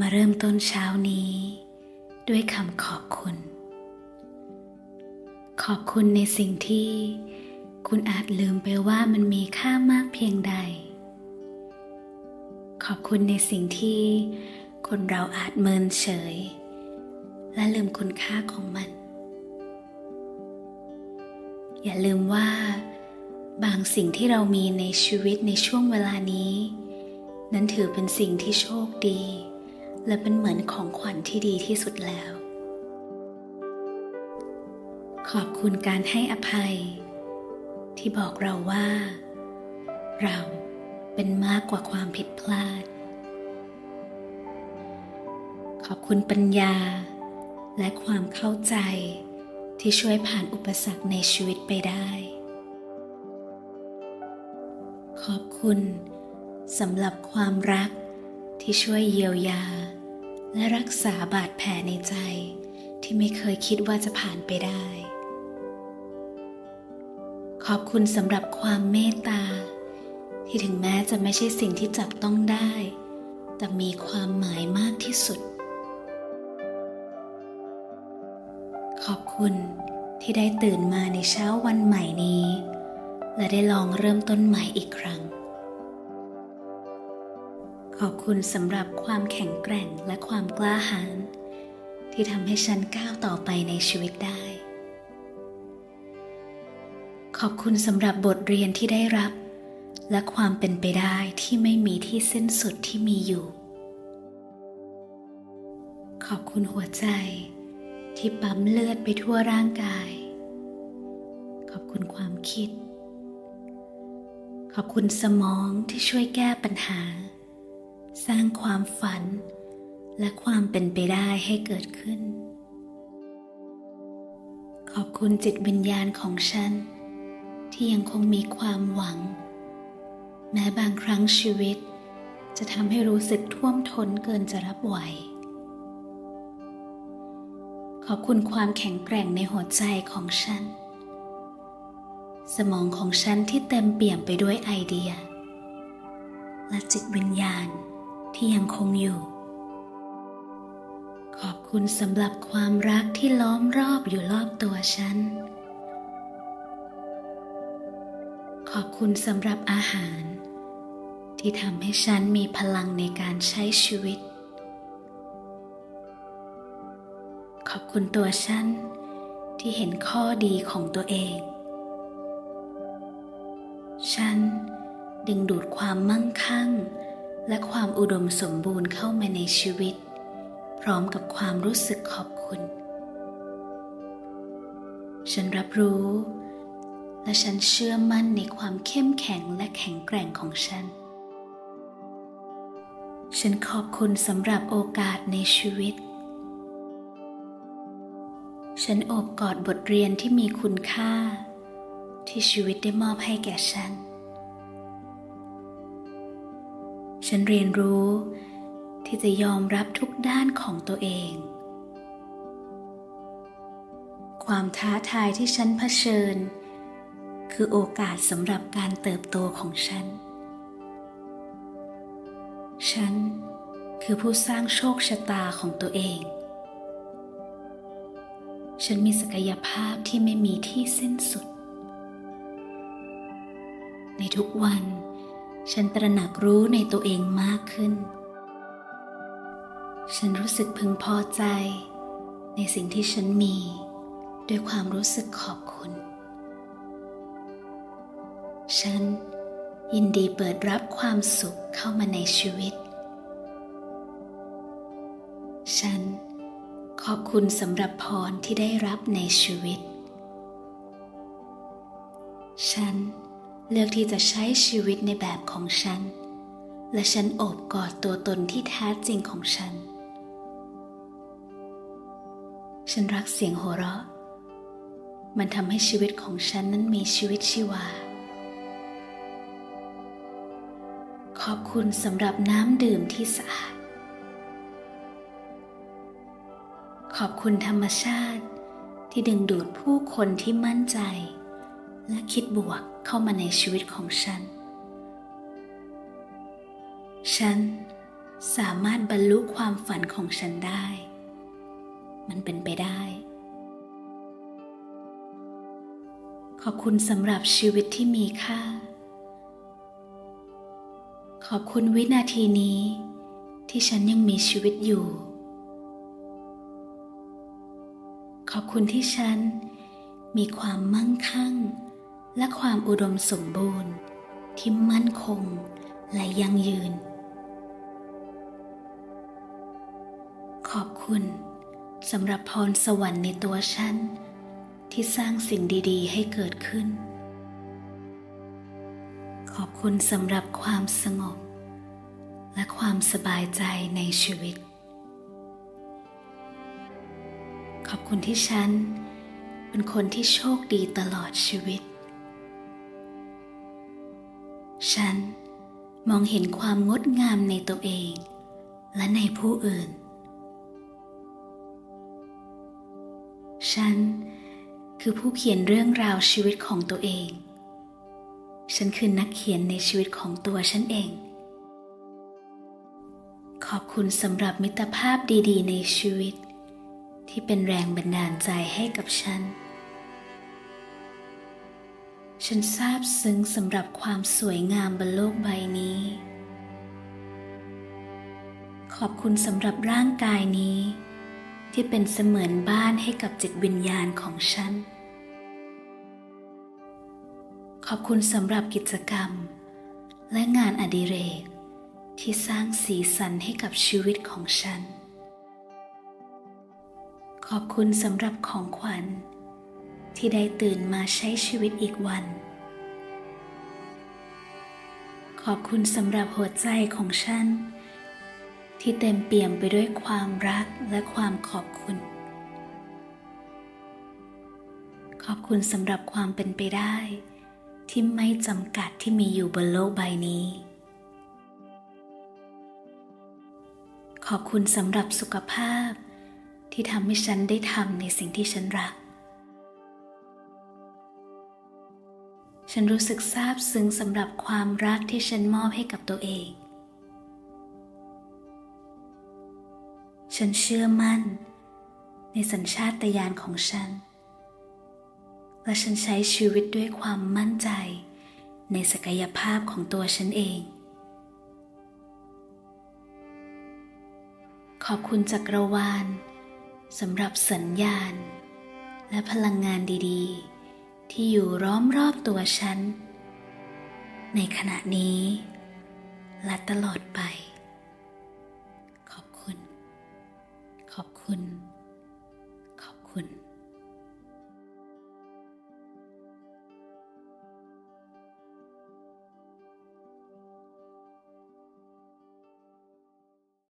มาเริ่มต้นเช้านี้ ด้วยคำขอบคุณ ขอบคุณในสิ่งที่คุณอาจลืมไปว่ามันมีค่ามากเพียงใด ขอบคุณในสิ่งที่คนเราอาจเมินเฉย และลืมคุณค่าของมัน อย่าลืมว่า บางสิ่งที่เรามีในชีวิตในช่วงเวลานี้ นั้นถือเป็นสิ่งที่โชคดี และเป็นเหมือนของขวัญที่ดีที่สุดแล้ว ขอบคุณการให้อภัย ที่บอกเราว่า เราเป็นมากกว่าความผิดพลาด ขอบคุณปัญญา และความเข้าใจที่ช่วยผ่านอุปสรรคในชีวิตไปได้ ขอบคุณสำหรับความรักที่ช่วยเยียวยา และรักษาบาดแผลในใจที่ไม่เคยคิดว่าจะผ่านไปได้ ขอบคุณสำหรับความเมตตา ที่ถึงแม้จะไม่ใช่สิ่งที่จับต้องได้ แต่มีความหมายมากที่สุด ขอบคุณที่ได้ตื่นมาในเช้าวันใหม่นี้ และได้ลองเริ่มต้นใหม่อีกครั้ง ขอบคุณสำหรับความแข็งแกร่งและความกล้าหาญที่ทำให้ฉันก้าวต่อไปในชีวิตได้ ขอบคุณสำหรับบทเรียนที่ได้รับ และความเป็นไปได้ที่ไม่มีที่สิ้นสุดที่มีอยู่ ขอบคุณหัวใจที่ปั๊มเลือดไปทั่วร่างกาย ขอบคุณความคิด ขอบคุณสมองที่ช่วยแก้ปัญหา สร้างความฝัน และความเป็นไปได้ให้เกิดขึ้น ขอบคุณจิตวิญญาณของฉัน ที่ยังคงมีความหวัง แม้บางครั้งชีวิต จะทำให้รู้สึกท่วมท้นเกินจะรับไหว ขอบคุณความแข็งแกร่งในหัวใจของฉัน สมองของฉันที่เต็มเปี่ยมไปด้วยไอเดียและจิตวิญญาณ ที่ยังคงอยู่ ขอบคุณสำหรับความรักที่ล้อมรอบอยู่รอบตัวฉัน ขอบคุณสำหรับอาหาร ที่ทำให้ฉันมีพลังในการใช้ชีวิต ขอบคุณตัวฉันที่เห็นข้อดีของตัวเอง ฉันดึงดูดความมั่งคั่ง และความอุดมสมบูรณ์เข้ามาในชีวิต พร้อมกับความรู้สึกขอบคุณ ฉันรับรู้ และฉันเชื่อมั่นในความเข้มแข็งและแข็งแกร่งของฉัน ฉันขอบคุณสำหรับโอกาสในชีวิต ฉันโอบกอดบทเรียนที่มีคุณค่า ที่ชีวิตได้มอบให้แก่ฉัน ฉันเรียนรู้ ที่จะยอมรับทุกด้านของตัวเอง ความท้าทายที่ฉันเผชิญ คือโอกาสสำหรับการเติบโตของฉัน ฉันคือผู้สร้างโชคชะตาของตัวเอง ฉันมีศักยภาพที่ไม่มีที่สิ้นสุด ในทุกวัน ฉันตระหนักรู้ในตัวเองมากขึ้น ฉันรู้สึกพึงพอใจ ในสิ่งที่ฉันมี ด้วยความรู้สึกขอบคุณ ฉันยินดีเปิดรับความสุขเข้ามาในชีวิต ฉันขอบคุณสำหรับพรที่ได้รับในชีวิต ฉัน เลือกที่จะใช้ชีวิตในแบบของฉัน และฉันโอบกอดตัวตนที่แท้จริงของฉัน ฉันรักเสียงหัวเราะ มันทำให้ชีวิตของฉันนั้นมีชีวิตชีวา ขอบคุณสำหรับน้ำดื่มที่สะอาด ขอบคุณธรรมชาติที่ดึงดูดผู้คนที่มั่นใจ และคิดบวกเข้ามาในชีวิตของฉัน ฉันสามารถบรรลุความฝันของฉันได้ มันเป็นไปได้ ขอบคุณสำหรับชีวิตที่มีค่า ขอบคุณวินาทีนี้ที่ฉันยังมีชีวิตอยู่ ขอบคุณที่ฉันมีความมั่งคั่ง และความอุดมสมบูรณ์ที่มั่นคงและยั่งยืน ขอบคุณสำหรับพรสวรรค์ในตัวฉัน ที่สร้างสิ่งดีๆ ให้เกิดขึ้น ขอบคุณสำหรับความสงบ และความสบายใจในชีวิต ขอบคุณที่ฉันเป็นคนที่โชคดีตลอดชีวิต ฉันมองเห็นความงดงามในตัวเอง และในผู้อื่น ฉันคือผู้เขียนเรื่องราวชีวิตของตัวเอง ฉันคือนักเขียนในชีวิตของตัวฉันเอง ขอบคุณสำหรับมิตรภาพดีๆ ในชีวิต ที่เป็นแรงบันดาลใจให้กับฉัน ฉันซาบซึ้งสำหรับความสวยงามบนโลกใบนี้ ขอบคุณสำหรับร่างกายนี้ ที่เป็นเสมือนบ้านให้กับจิตวิญญาณของฉัน ขอบคุณสำหรับกิจกรรม และงานอดิเรก ที่สร้างสีสันให้กับชีวิตของฉัน ขอบคุณสำหรับของขวัญ ที่ได้ตื่นมาใช้ชีวิตอีกวัน ขอบคุณสำหรับหัวใจของฉัน ที่เต็มเปี่ยมไปด้วยความรักและความขอบคุณ ขอบคุณสำหรับความเป็นไปได้ ที่ไม่จำกัดที่มีอยู่บนโลกใบนี้ ขอบคุณสำหรับสุขภาพที่ทำให้ฉันได้ทำในสิ่งที่ฉันรัก ฉันรู้สึกซาบซึ้งสำหรับความรักที่ฉันมอบให้กับตัวเอง ฉันเชื่อมั่น ในสัญชาตญาณของฉัน และฉันใช้ชีวิตด้วยความมั่นใจ ในศักยภาพของตัวฉันเอง ขอบคุณจักรวาลสำหรับสัญญาณ และพลังงานดี ๆ ที่อยู่ล้อมรอบตัวฉัน ในขณะนี้และตลอดไป